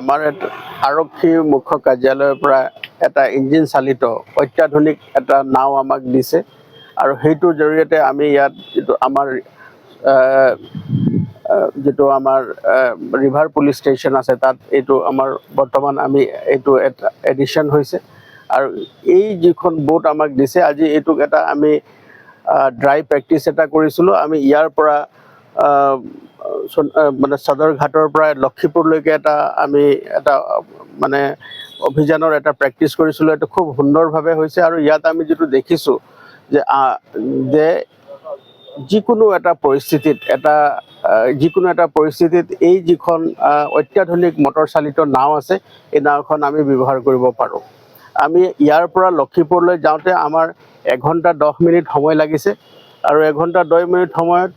আমাৰ আৰক্ষী মুখ্য কাৰ্যালয়ৰ পৰা এটা ইঞ্জিন চালিত অত্যাধুনিক এটা নাও আমাক দিছে। আৰু সেইটোৰ জৰিয়তে আমি ইয়াত যিটো আমাৰ যিটো আমাৰ ৰিভাৰ পুলিচ ষ্টেচন আছে, তাত এইটো আমাৰ বৰ্তমান আমি এইটো এটা এডিশ্যন হৈছে। আৰু এই যিখন বোট আমাক দিছে, আজি এইটোক এটা আমি ড্ৰাই প্ৰেক্টিচ এটা কৰিছিলোঁ। আমি ইয়াৰ পৰা মানে সদৰ ঘাটৰ পৰা লক্ষীপুৰলৈকে এটা আমি এটা মানে অভিযানৰ এটা প্ৰেক্টিচ কৰিছিলোঁ। এইটো খুব সুন্দৰভাৱে হৈছে আৰু ইয়াত আমি যিটো দেখিছোঁ যে যে যিকোনো এটা পৰিস্থিতিত, এটা যিকোনো এটা পৰিস্থিতিত এই যিখন অত্যাধুনিক মটৰ চালিত নাও আছে, এই নাওখন আমি ব্যৱহাৰ কৰিব পাৰোঁ। আমি ইয়াৰ পৰা লক্ষীপুৰলৈ যাওঁতে আমাৰ এঘণ্টা দহ মিনিট সময় লাগিছে। আৰু এঘণ্টা দহ মিনিট সময়ত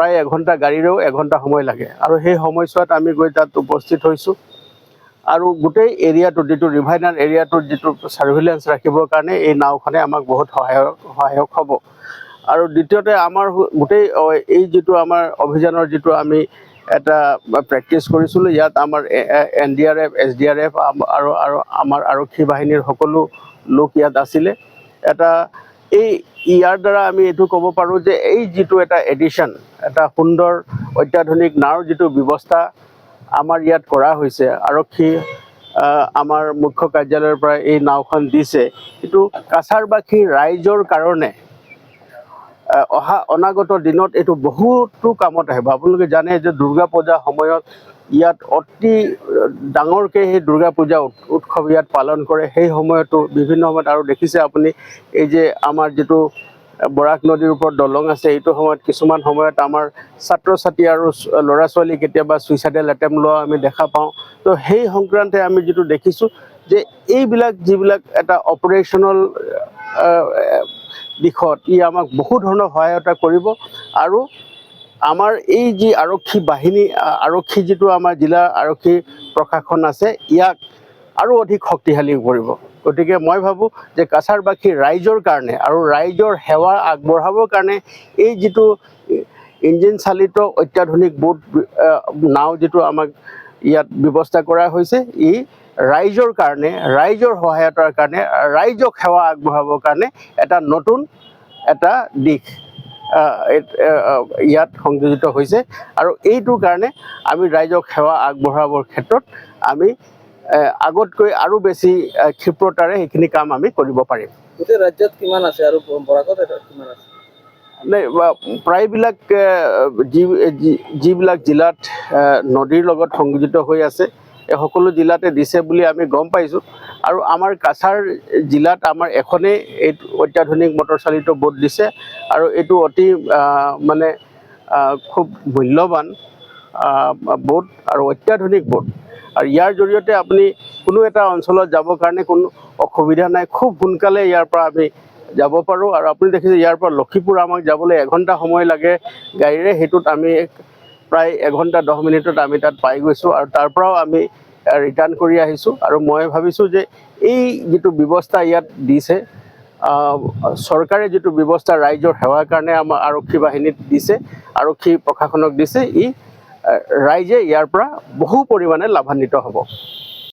প্ৰায় এঘণ্টা গাড়ীৰেও এঘণ্টা সময় লাগে। আৰু সেই সময়ছোৱাত আমি গৈ তাত উপস্থিত হৈছোঁ। আৰু গোটেই এৰিয়াটোত যিটো ৰিভাইনাৰ এৰিয়াটোত যিটো ছাৰ্ভিলেঞ্চ ৰাখিবৰ কাৰণে এই নাওখনে আমাক বহুত সহায়ক সহায়ক হ'ব। আৰু দ্বিতীয়তে আমাৰ গোটেই এই যিটো আমাৰ অভিযানৰ যিটো আমি এটা প্ৰেক্টিচ কৰিছিলোঁ, ইয়াত আমাৰ N D R F, S D R F আৰু আৰু আমাৰ আৰক্ষী বাহিনীৰ সকলো লোক ইয়াত আছিলে। এটা, এই, ইয়াৰ দ্বাৰা আমি এইটো ক'ব পাৰোঁ যে এই যিটো এটা এডিশ্যন এটা সুন্দৰ অত্যাধুনিক নাওৰ যিটো ব্যৱস্থা আমাৰ ইয়াত কৰা হৈছে। আৰক্ষী আমাৰ মুখ্য কাৰ্যালয়ৰ পৰা এই নাওখন দিছে। এইটো কাছাৰবাসী ৰাইজৰ কাৰণে অহা অনাগত দিনত এইটো বহুতো কামত আহিব। আপোনালোকে জানে যে দুৰ্গা পূজাৰ সময়ত ইয়াত অতি ডাঙৰকৈ সেই দুৰ্গা পূজা উৎসৱ ইয়াত পালন কৰে। সেই সময়তো বিভিন্ন সময়ত আৰু দেখিছে আপুনি এই যে আমাৰ যিটো বৰাক নদীৰ ওপৰত দলং আছে এইটো সময়ত কিছুমান সময়ত আমাৰ ছাত্ৰ ছাত্ৰী আৰু ল'ৰা ছোৱালী কেতিয়াবা ছুইচাইডেল এটেম্প লোৱা আমি দেখা পাওঁ। তো সেই সংক্ৰান্তে আমি যিটো দেখিছোঁ যে এইবিলাক যিবিলাক এটা অপাৰেশ্যনেল দিশত ই আমাক বহু ধৰণৰ সহায়তা কৰিব আৰু আমাৰ এই যি আৰক্ষী বাহিনী আৰক্ষী যিটো আমাৰ জিলা আৰক্ষী প্ৰশাসন আছে ইয়াক আৰু অধিক শক্তিশালী কৰিব। গতিকে মই ভাবোঁ যে কাছাৰবাসী ৰাইজৰ কাৰণে আৰু ৰাইজৰ সেৱা আগবঢ়াবৰ কাৰণে এই যিটো ইঞ্জিন চালিত অত্যাধুনিক বোট নাও যিটো আমাক ইয়াত ব্যৱস্থা কৰা হৈছে, ই ৰাইজৰ কাৰণে, ৰাইজৰ সহায়তাৰ কাৰণে, ৰাইজক সেৱা আগবঢ়াবৰ কাৰণে এটা নতুন এটা দিশ ইয়াত সংযোজিত হৈছে। আৰু এইটোৰ কাৰণে আমি ৰাইজক সেৱা আগবঢ়াবৰ ক্ষেত্ৰত আমি আগতকৈ আৰু বেছি ক্ষিপ্ৰতাৰে সেইখিনি কাম আমি কৰিব পাৰিম। গোটেই ৰাজ্যত কিমান আছে আৰু বৰাকত এটা কিমান আছে? নে বা- প্ৰায়বিলাক যি যিবিলাক জিলাত নদীৰ লগত সংযোজিত হৈ আছে এই সকলো জিলাতে দিছে বুলি আমি গম পাইছোঁ। আৰু আমাৰ কাছাৰ জিলাত আমাৰ এখনেই এই অত্যাধুনিক মটৰ চালিত বোট দিছে। আৰু এইটো অতি মানে খুব মূল্যৱান বোট আৰু অত্যাধুনিক বোট। আৰু ইয়াৰ জৰিয়তে আপুনি কোনো এটা অঞ্চলত যাবৰ কাৰণে কোনো অসুবিধা নাই। খুব সোনকালে ইয়াৰ পৰা আমি যাব পাৰোঁ। আৰু আপুনি দেখিছে, ইয়াৰ পৰা লক্ষীপুৰ আমাক যাবলৈ এঘণ্টা সময় লাগে। গাড়ীৰে সেইটোত আমি প্ৰায় এঘণ্টা দহ মিনিটত আমি তাত পাই গৈছোঁ আৰু তাৰ পৰাও আমি ৰিটাৰ্ণ কৰি আহিছোঁ। আৰু মই ভাবিছোঁ যে এই যিটো ব্যৱস্থা ইয়াত দিছে চৰকাৰে যিটো ব্যৱস্থা ৰাইজৰ সেৱাৰ কাৰণে আমাৰ আৰক্ষী বাহিনীত দিছে, আৰক্ষী প্ৰশাসনক দিছে, ই ৰাইজে ইয়াৰ পৰা বহু পৰিমাণে লাভান্বিত হ'ব।